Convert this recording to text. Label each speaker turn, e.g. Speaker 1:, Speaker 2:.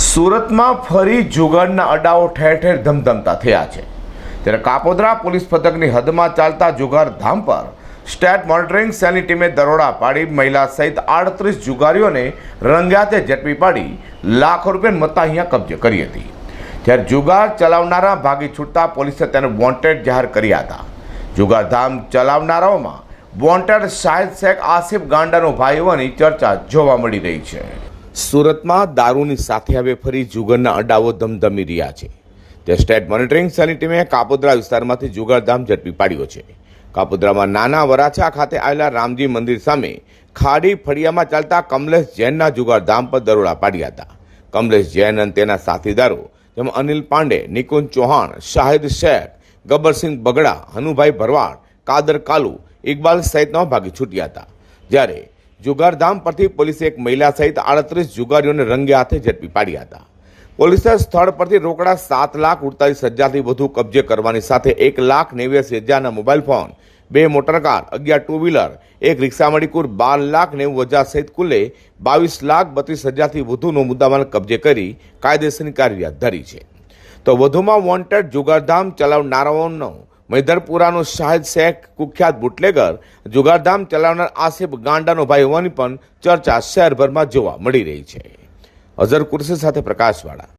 Speaker 1: સુરતમાં ફરી જુગારના અડાઓ ઠેર ઠેર ધમધમતા થયા છે. ત્યારે કાપોદ્રા પોલીસ પથકની હદમાં ચાલતા જુગાર ધામ પર સ્ટેટ મોનિટરિંગ સેલની ટીમે દરોડા પાડી મહિલા સહિત આડત્રીસ જુગારીઓને રંગ્યાતે ઝડપી પાડી લાખો રૂપિયા મત્તા અહીંયા કબજે કરી હતી. જ્યારે જુગાર ચલાવનારા ભાગી છૂટતા પોલીસે તેને વોન્ટેડ જાહેર કર્યા હતા. જુગારધામ ચલાવનારાઓમાં વોન્ટેડ શાહિદ શેખ, આસિફ ગાંડાનો ભાઈ હોવાની ચર્ચા જોવા મળી રહી છે. સુરતમાં દારૂની સાથે હવે ફરી જુગારના અડાઓ ધમધમી રહ્યા છે. તે સ્ટેટ મોનિટરિંગ સેલની ટીમે કાપોદ્રા વિસ્તારમાંથી જુગારધામ ઝડપી પાડ્યો છે. કાપોદ્રામાં નાના વરાછા ખાતે આવેલા રામજી મંદિર સામે ખાડી ફળિયામાં ચાલતા કમલેશ જૈનના જુગારધામ પર દરોડા પાડ્યા હતા. કમલેશ જૈન અને તેના સાથીદારો જેમાં અનિલ પાંડે, નિકુંજ ચૌહાણ, શાહિદ શેખ, ગબ્બરસિંહ બગડા, હનુભાઈ ભરવાડ, કાદર કાલુ, ઇકબાલ સહિતના ભાગી છૂટ્યા હતા. જ્યારે જુગારધામ પરથી પોલીસે એક મહિલા સહિત આડત્રીસ જુગારીઓને રંગે હાથે ઝડપી પાડ્યા હતા. પોલીસે સ્થળ પરથી રોકડા સાત લાખ ઉડતાલીસ હજારથી વધુ કબજે કરવાની સાથે એક લાખ નેવ્યાસી હજારના મોબાઈલ ફોન, બે મોટરકાર અગિયાર ટુ વ્હીલર, એક રિક્ષા મળી કુલ બાર લાખ નેવું હજાર સહિત કુલે બાવીસ લાખ બત્રીસ હજારથી વધુનો મુદ્દામાલ કબજે કરી કાયદેસરની કાર્યવાહી હાથ ધરી છે. તો વધુમાં વોન્ટેડ જુગારધામ ચલાવનારાઓનો મૈદરપુરાનો શાહિદ શેખ કુખ્યાત બુટલેગર, જુગારધામ ચલાવનાર આસિફ ગાંડાનો ભાઈ હોવાની પણ ચર્ચા શહેરભરમાં જોવા મળી રહી છે. અઝર કુરશી સાથે પ્રકાશવાળા